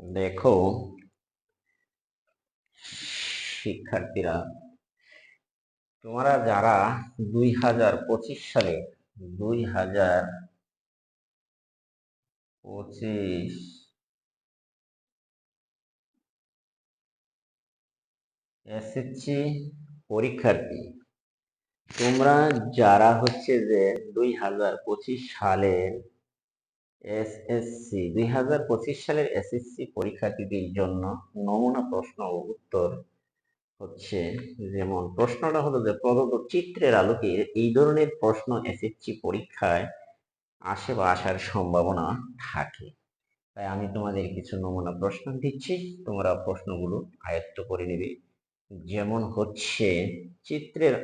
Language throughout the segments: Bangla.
দেখো, শিক্ষার্থীরা, তোমরা যারা দুই হাজার পঁচিশ সালে, দুই হাজার পঁচিশ এসএসসি পরীক্ষার্থী, তোমরা যারা হচ্ছে যে দুই হাজার পঁচিশ সালের এসএসসি দুই হাজার পঁচিশ সালের এসএসসি পরীক্ষার্থীদের জন্য নমুনা প্রশ্ন ও উত্তর হচ্ছে যেমন, প্রশ্নটা হলো যে প্রদত্ত চিত্রের আলোকে এই ধরনের প্রশ্ন এসএসসি পরীক্ষায় আসে বা আসার সম্ভাবনা থাকে। তাই আমি তোমাদের কিছু নমুনা প্রশ্ন দিচ্ছি, তোমরা প্রশ্নগুলো আয়ত্ত করে নেবে। যেমন হচ্ছে, চিত্রের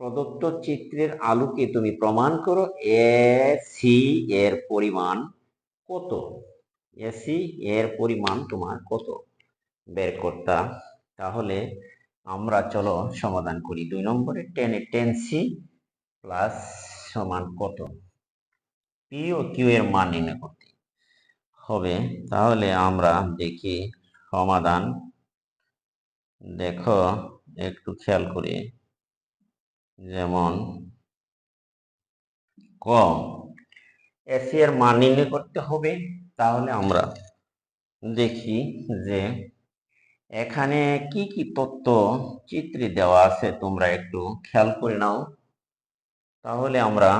প্রদত্ত চিত্রের আলোকে তুমি প্রমাণ করো এ সি এর পরিমাণ কত? এসি এর পরিমাণ তোমার কত? বের করতাম তাহলে আমরা চলো সমাধান করি। দুই নম্বরে টেনে টেন সি প্লাস সমান কত? পি ও কিউ এর মান নির্ণয় করতে। হবে, তাহলে আমরা দেখি সমাধান। দেখো, একটু খেয়াল করি। যেমন ক এসি এর মান নির্ণয় করতে হবে। তাহলে আমরা দেখি যে এখানে কি কি তথ্য চিত্রে দেওয়া আছে, তোমরা একটু খেয়াল করে নাও। তাহলে আমরা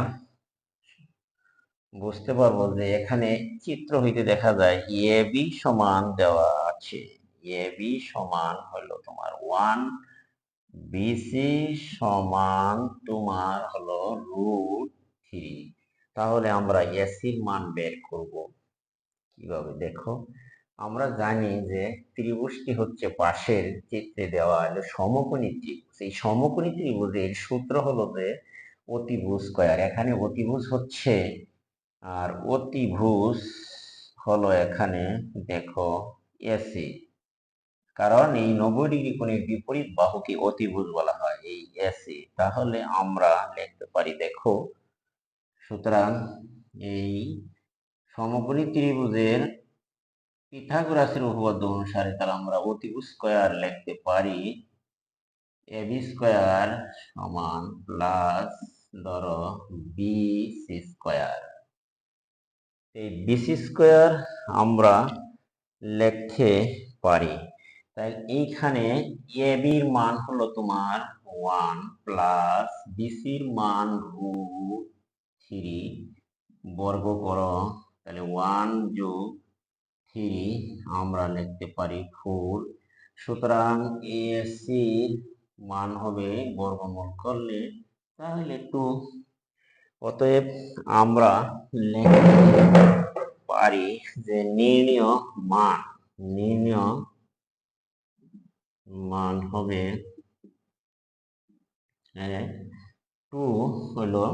বুঝতে পারব যে এখানে চিত্র হইতে দেখা যায় এ বি সমান দেওয়া আছে। এ বি সমান হলো তোমার ওয়ান বিসি সমান তোমার হলো রুট থ্রি তাহলে আমরা এসির মান বের করব। কীভাবে? দেখো, আমরা জানি যে ত্রিভুজটি হচ্ছে পাশের চিত্রে দেওয়া হলো সমকোণী ত্রিভুজ। এই সমকোণী ত্রিভুজের সূত্র হলো যে অতিভুজ স্কয়ার এখানে অতিভুজ হচ্ছে আর অতিভুজ হলো এখানে, দেখো এসি কারণ এই নব্বই ডিগ্রি কোণের বিপরীত বাহুকে অতিভুজ বলা হয়, এই এসি তাহলে আমরা লিখতে পারি, দেখো, সুতরাং এই সমকোণী ত্রিভুজের পিথাগোরাসের উপপাদ্য অনুসারে তাহলে আমরা অতিভুজ স্কয়ার লিখতে পারি এ বি স্কয়ার সমান প্লাস ধরো বি সি স্কয়ার। এই বিসি স্কয়ার আমরা লিখতে পারি। তাই এইখানে এ বির মান হলো তোমার ওয়ান প্লাস বিসির মান রুট থ্রি বর্গ করো তাহলে ওয়ান যোগ থ্রি আমরা লিখতে পারি ফোর সুতরাং এসির মান হবে বর্গমূল করলে তাহলে টু অতএব আমরা লিখতে পারি যে নির্ণয় মান, নির্ণয় মান হবে টু হলো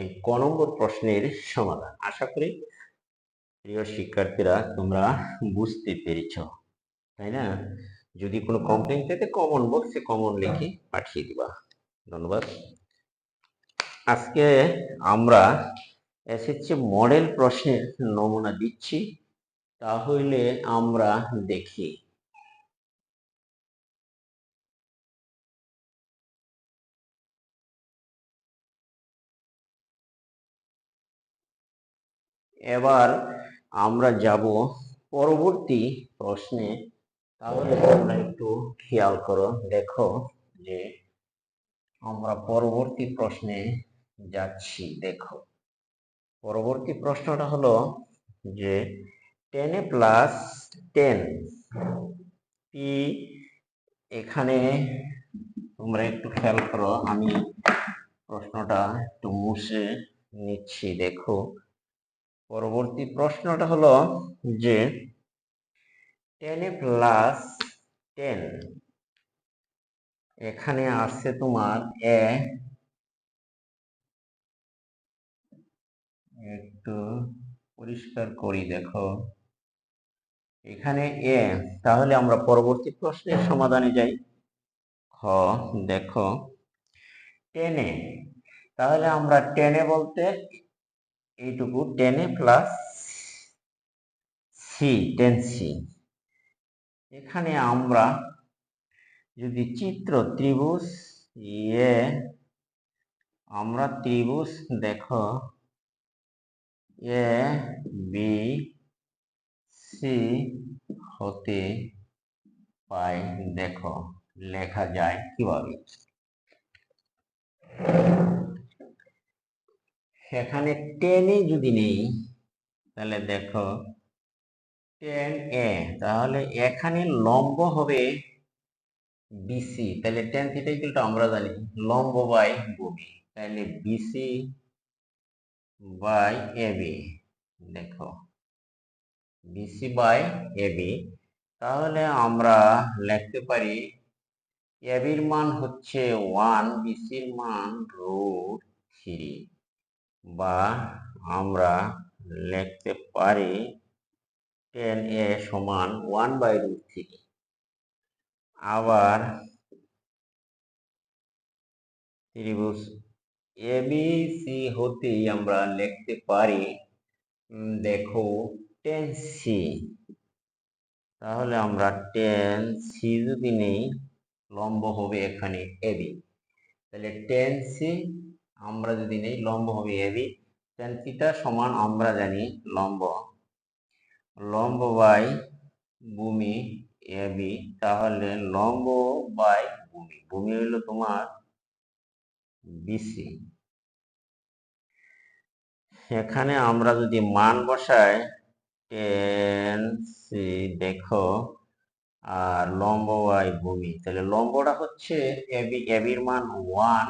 এই ক নম্বর প্রশ্নের সমাধান। আশা করি প্রিয় শিক্ষার্থীরা তোমরা বুঝতে পেরেছ, তাই না? যদি কোনো কমপ্লেন থাকে কমন বক্সে কমন লিখে পাঠিয়ে দিবা। ধন্যবাদ। আজকে আমরা এসেছে মডেল প্রশ্নের নমুনা দিচ্ছি। তাহলে আমরা দেখি এবার আমরা যাব পরবর্তী প্রশ্নে। তাহলে তোমরা একটু খেয়াল করো, দেখো যে আমরা পরবর্তী প্রশ্নে যাচ্ছি, দেখো। পরবর্তী প্রশ্নটা হলো যে tan A plus tan P এখানে তোমরা একটু খেয়াল করো, আমি প্রশ্নটা একটু মুছে নিচ্ছি, দেখো। পরবর্তী প্রশ্নটা হলো যে টেন এ প্লাস টেন এখানে আছে তোমার এ, একটু পরিষ্কার করি দেখো। এখানে এ, তাহলে আমরা পরবর্তী প্রশ্নের সমাধানে যাই। খ, দেখো। টেনে তাহলে আমরা টেনে বলতে এইটুকু tan A plus C tan C এখানে আমরা যদি চিত্র ত্রিভুজ ইয়ে আমরা ত্রিভুজ দেখো, এ বি সি হতে পাই, দেখো, লেখা যায় কীভাবে? এখানে টেনে যদি নেই, তাহলে দেখো টেন এ, তাহলে এখানে লম্ব হবে বিসি। তাহলে টেন থিটা ইকুয়াল আমরা জানি লম্ব বাই ভূমি তাহলে বিসি বাই এবি দেখো। বিসি বাই এবি তাহলে আমরা লিখতে পারি এবির মান হচ্ছে ওয়ান বিসির মান রুট থ্রি বা আমরা লিখতে পারি টেন এ সমান ওয়ান বাই রুট থ্রি আবার ত্রিভুজ এবিসি হতেই আমরা লিখতে পারি দেখো টেন সি তাহলে আমরা টেন সি যদি নেই, লম্ব হবে এখানে এবি তাহলে টেন সি আমরা যদি নেই, লম্ব হবে এবি টেন থিটা সমান আমরা জানি লম্ব। লম্ব বাই ভূমি এবি তাহলে লম্ব বাই ভূমি। ভূমি হলো তোমার বিসি এখানে আমরা যদি মান বসাই টেন সি দেখো, আর লম্ব বাই ভূমি, তাহলে লম্বটা হচ্ছে এবি এবির মান ওয়ান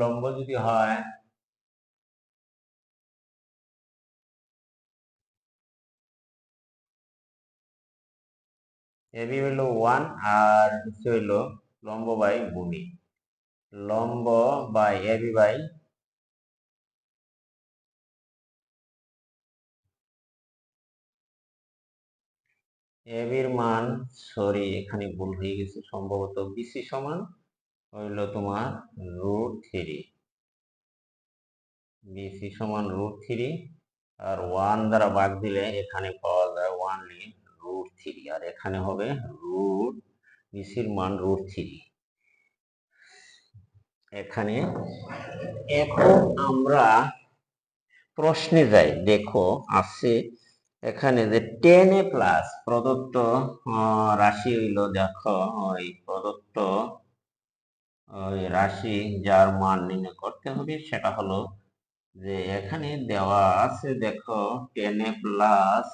লম্ব যদি হয় এবি হইল ওয়ান আর হচ্ছে হইল লম্ব বাই ভূমি লম্ব বাই এবি বাই এবির মান সরি এখানে ভুল হয়ে গেছে, সম্ভবত বিসি সমান হইল তোমার রুট থ্রি বিসি সমান রুট থ্রি আর ওয়ান দ্বারা ভাগ দিলে এখানে পাওয়া যায় ওয়ান রুট থ্রি আর এখানে হবে রুট বিসির মান রুট থ্রি এখানে এখন আমরা প্রশ্নে যাই। দেখো আছে এখানে যে টেন এ প্লাস প্রদত্ত রাশি হইল, দেখো, ওই প্রদত্ত রাশি যার মান নির্ণয় করতে হবে, সেটা হলো যে এখানে দেওয়া আছে, দেখো tan A plus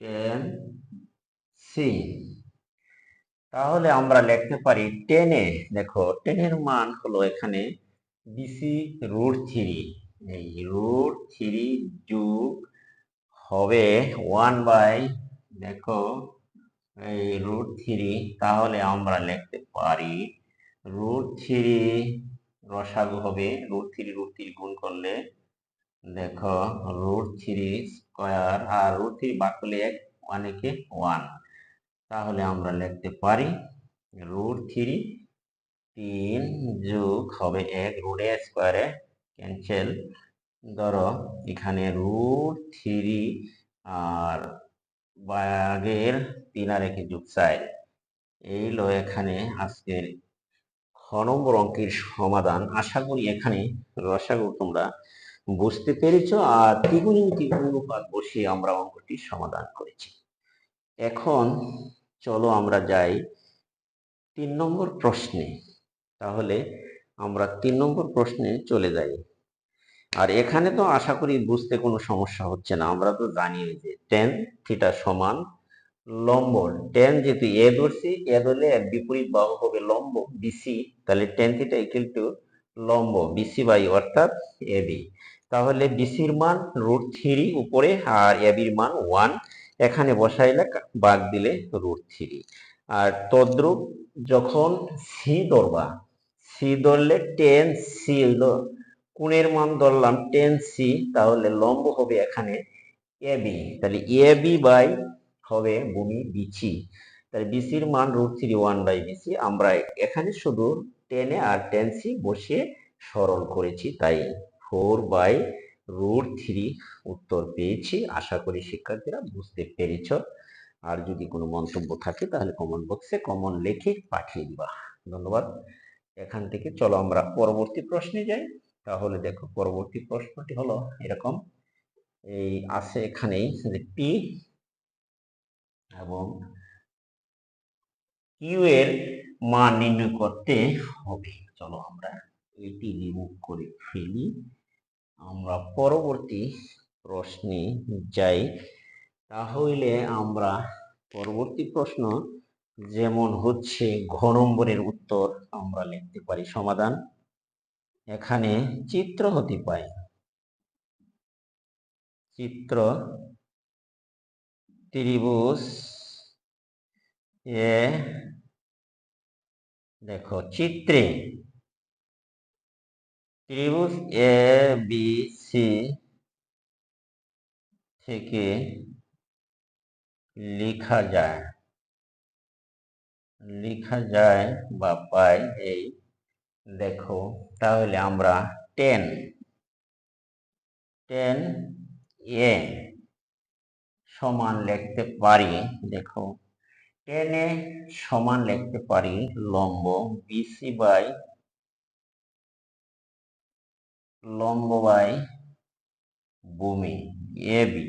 tan C তাহলে আমরা লিখতে পারি টেনে দেখো টেনের মান হলো এখানে বিসি রুট থ্রি এই রুট থ্রি যোগ হবে ওয়ান বাই দেখো, এই রুট থ্রি তাহলে আমরা লিখতে পারি রুট থ্রি রসাগু হবে। রুট থ্রি রুট থ্রি গুণ করলে দেখো রুট থ্রি স্কোয়ার আর রুট থ্রি বাদ করলে এক অনেকে ওয়ান তাহলে আমরা লিখতে পারি রুট থ্রি তিন যোগ হবে এক রুট স্কোয়ারে ক্যান্সেল ধরো এখানে রুট থ্রি আর বাগের তিন আর যোগ চার। এই লো এখানে আজকের নম্বর অঙ্কের সমাধান। আশা করি এখানে রসাগু তোমরা বুঝতে পেরেছ, আর দ্বিগুণ অনুপাত বসিয়ে আমরা অঙ্কটি সমাধান করেছি। এখন চলো আমরা যাই তিন নম্বর প্রশ্নে। তাহলে আমরা তিন নম্বর প্রশ্নে চলে যাই। আর এখানে তো আশা করি বুঝতে কোনো সমস্যা হচ্ছে না। আমরা তো জানি যে টেন থিটা সমান লম্ব টেন যেহেতু এ ধরছি এ ধরলে এর বিপরীত বাহু হবে লম্ব বিসি তাহলে টেন থিটা ইকুয়াল টু লম্ব বিসি বাই অর্থাৎ এ বি তাহলে বিসির মান রুট থ্রি উপরে আর এ বির মান ওয়ান এখানে বসাইলে বাগ দিলে রুট থ্রি আর তদ্রুপ যখন সি ধরবা সি ধরলে টেন সি হইল, কোণের মান ধরলাম টেন সি তাহলে লম্ব হবে এখানে এ বি তাহলে এ বি বাই হবে ভূমি বিচি তাহলে বিসির মান root three one by BC আমরা এখানে শুধু টেনে আর টেন সি বসিয়ে সরল করেছি, তাই ফোর বাই রুট থ্রি উত্তর পেয়েছি। আশা করি শিক্ষার্থীরা বুঝতে পেরেছ। আর যদি কোনো মন্তব্য থাকে, তাহলে কমন বক্সে কমন লিখে পাঠিয়ে দিবা। ধন্যবাদ। এখান থেকে চলো আমরা পরবর্তী প্রশ্নে যাই। তাহলে দেখো, পরবর্তী প্রশ্নটি হলো এরকম। এই আছে এখানেই যে পি এবং কিউ এর মান নির্ণয় করতে হবে। চলো আমরা এটি রিমুভ করে ফেলি। আমরা পরবর্তী প্রশ্নে যাই। তাহলে আমরা পরবর্তী প্রশ্ন, যেমন হচ্ছে ঘ নম্বরের উত্তর আমরা লিখতে পারি সমাধান। এখানে চিত্র হতে পায় চিত্র ত্রিভুজ এ, দেখো, চিত্রে। ত্রিভুজ এ বি সি থেকে লেখা যায়। লেখা যায় বা পাই এই, দেখো, তাহলে আমরা টেন টেন এ সমান লিখতে পারি, দেখো টেনে সমান লিখতে পারি লম্ব বিসি বাই লম্ব বাই ভূমি এবি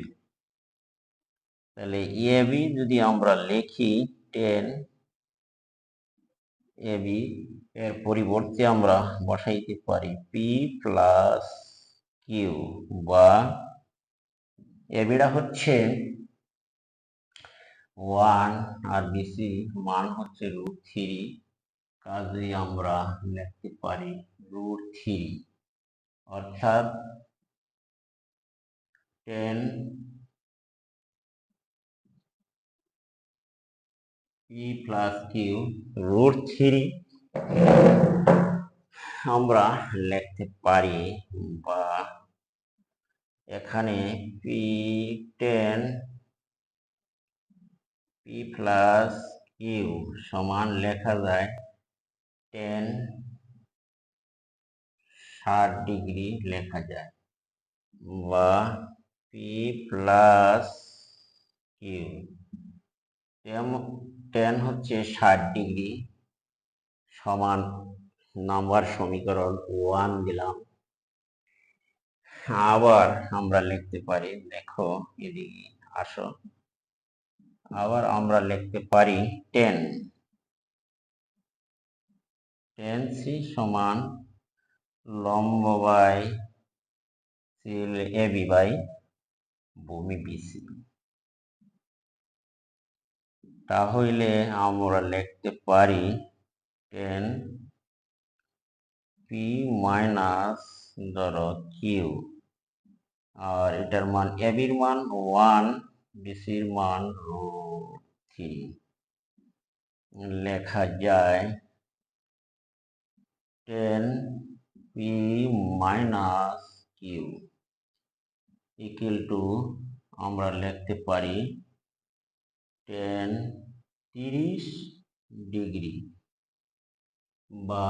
তাহলে এবি যদি আমরা লিখি টেন এবি এর পরিবর্তে আমরা বসাইতে পারি পি প্লাস কিউ বা এবিটা হচ্ছে ওয়ান আর বিসি মান হচ্ছে রুট থ্রি কাজেই আমরা লিখতে পারি রুট থ্রি অর্থাৎ tan P plus Q root three আমরা লিখতে পারি বা এখানে P tan P plus Q সমান লেখা যায় টেন ষাট ডিগ্রি লেখা যায় বা পি প্লাস কিউ টেন হচ্ছে ষাট ডিগ্রি সমান নাম্বার সমীকরণ ওয়ান দিলাম। আবার আমরা লিখতে পারি, দেখো এদিকে আসো। আবার আমরা লিখতে পারি টেন টেন সি সমান লম্ব বাই সিল এ বি বাই ভূমি বিসি তাহলে আমরা লিখতে পারি টেন পি মাইনাস ধরো কিউ আর এটার মান এবির মান ওয়ান বিসির মান রুট থ্রি লেখা যায় tan P minus Q equal to আমরা লিখতে পারি টেন তিরিশ ডিগ্রি বা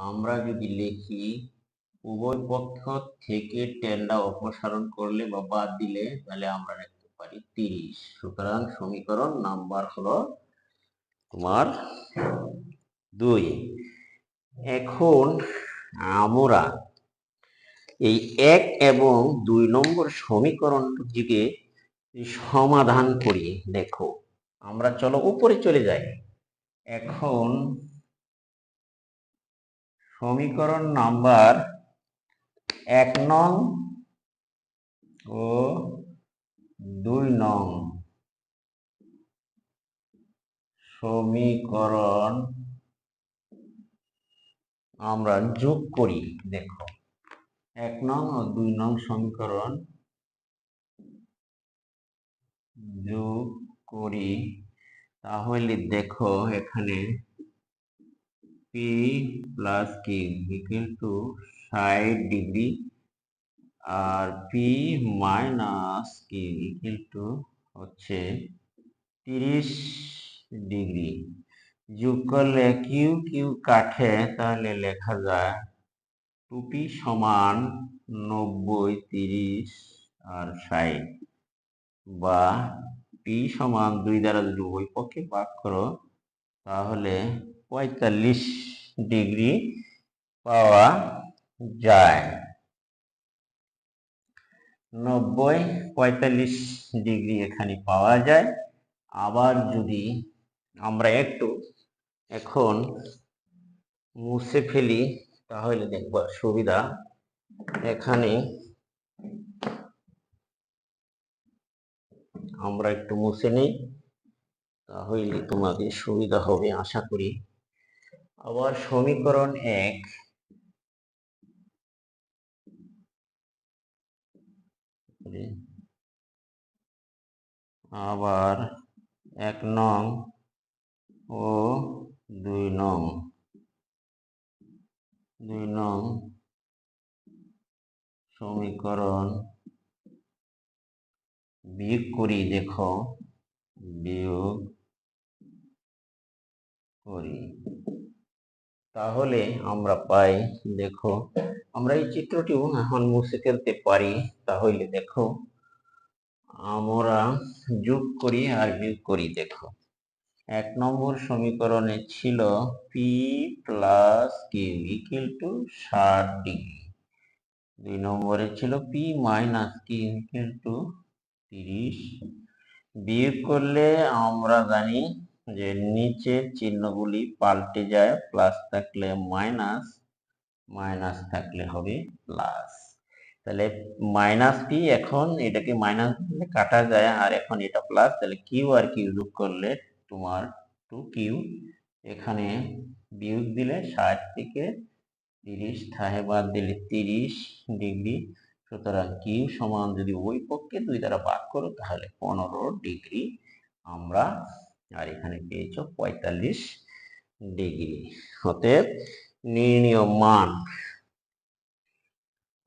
আমরা যদি লিখি উভয় পক্ষ থেকে টেনটা অপসারণ করলে বা বাদ দিলে তাহলে আমরা লিখতে পারি তিরিশ। সুতরাং সমীকরণ নাম্বার হলো তোমার দুই। এখন আমরা এই এক এবং দুই নম্বর সমীকরণ সমীকরণটিকে সমাধান করি। দেখো, আমরা চলো উপরে চলে যাই। এখন সমীকরণ নাম্বার এক নং ও দুই নং। সমীকরণ আমরা যোগ করি, দেখো। এক নং ও দুই নং সমীকরণ যোগ করি, তাহলে দেখো এখানে P plus Q equal to ষাট degree R P minus Q equal to হচ্ছে তিরিশ ডিগ্রি। যোগ করলে কিউ কিউ কাঠে তাহলে লেখা যায় টু পি সমান নব্বই, তিরিশ আর ষাট বা পি সমান দুই দ্বারা যদি উভয় পক্ষে ভাগ করো তাহলে পঁয়তাল্লিশ ডিগ্রি পাওয়া যায়। নব্বই, পঁয়তাল্লিশ ডিগ্রি এখানে পাওয়া যায়। আবার যদি আমরা একটু এখন মুছে ফেলি, তাহলে দেখব সুবিধা। এখানে আমরা একটু মুছে নিই, তাহলে তোমাদের সুবিধা হবে, আশা করি। আবার সমীকরণ এক আবার এক নং ও দুই নং। দুই নং সমীকরণ বিয়োগ করি দেখো বিয়োগ করি। তাহলে আমরা পাই, দেখো, আমরা এই চিত্রটিও এখন মুছে ফেলতে পারি, তাহলে দেখো, আমরা যোগ করি আর বিয়োগ করি, দেখো। এক নম্বর সমীকরণে ছিল P plus Q equal to ষাট ডিগ্রি দুই নম্বরে ছিল P minus Q equal to তিরিশ। বিয়োগ করলে আমরা জানি যে নিচের চিহ্নগুলি পাল্টে যায় প্লাস থাকলে মাইনাস মাইনাস থাকলে হবে প্লাস তাহলে মাইনাস পি এখন এটাকে মাইনাস কাটা যায়, আর এখন এটা প্লাস তাহলে কিউ আর কিউ যোগ করলে তোমার টু কিউ এখানে বিয়োগ দিলে ষাট থেকে তিরিশ থাহে বাদ দিলে তিরিশ ডিগ্রি। সুতরাং কিউ সমান যদি ওই পক্ষে দুই দ্বারা ভাগ করো, তাহলে পনেরো ডিগ্রি আমরা আর এখানে পেয়েছ পঁয়তাল্লিশ ডিগ্রি। অতএব নির্ণীয় মান।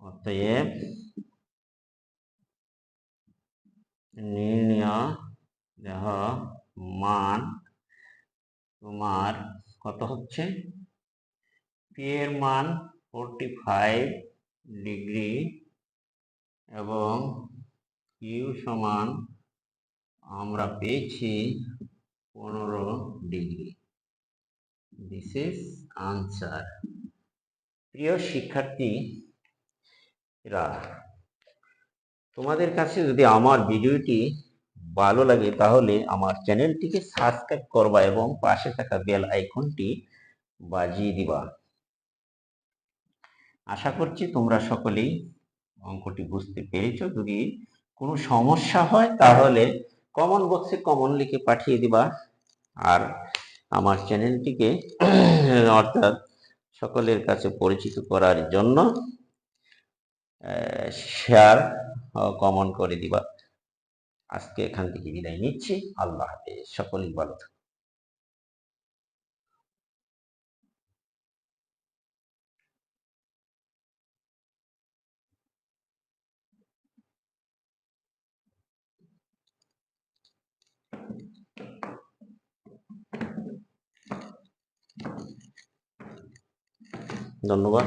অতএব নির্ণীয় দেহ মান তোমার কত হচ্ছে? পি এর মান ফোরটি ফাইভ ডিগ্রি এবং কিউ সমান আমরা পেয়েছি পনেরো ডিগ্রি। দিস ইজ আনসার প্রিয় শিক্ষার্থীরা তোমাদের কাছে যদি আমার ভিডিওটি ভালো লাগে, তাহলে আমার চ্যানেলটিকে সাবস্ক্রাইব করবা এবং পাশে থাকা বেল আইকনটি বাজিয়ে দিবা। আশা করছি তোমরা সকলেই অঙ্কটি বুঝতে পেরেছ। যদি কোনো সমস্যা হয়, তাহলে কমন বক্সে কমন লিখে পাঠিয়ে দিবা। আর আমার চ্যানেলটিকে অর্থাৎ সকলের কাছে পরিচিত করার জন্য শেয়ার কমন করে দিবা। আজকে এখান থেকে বিদায় নিচ্ছি। আল্লাহ হাফেজ। সকলেই ভালো থাকো। ধন্যবাদ।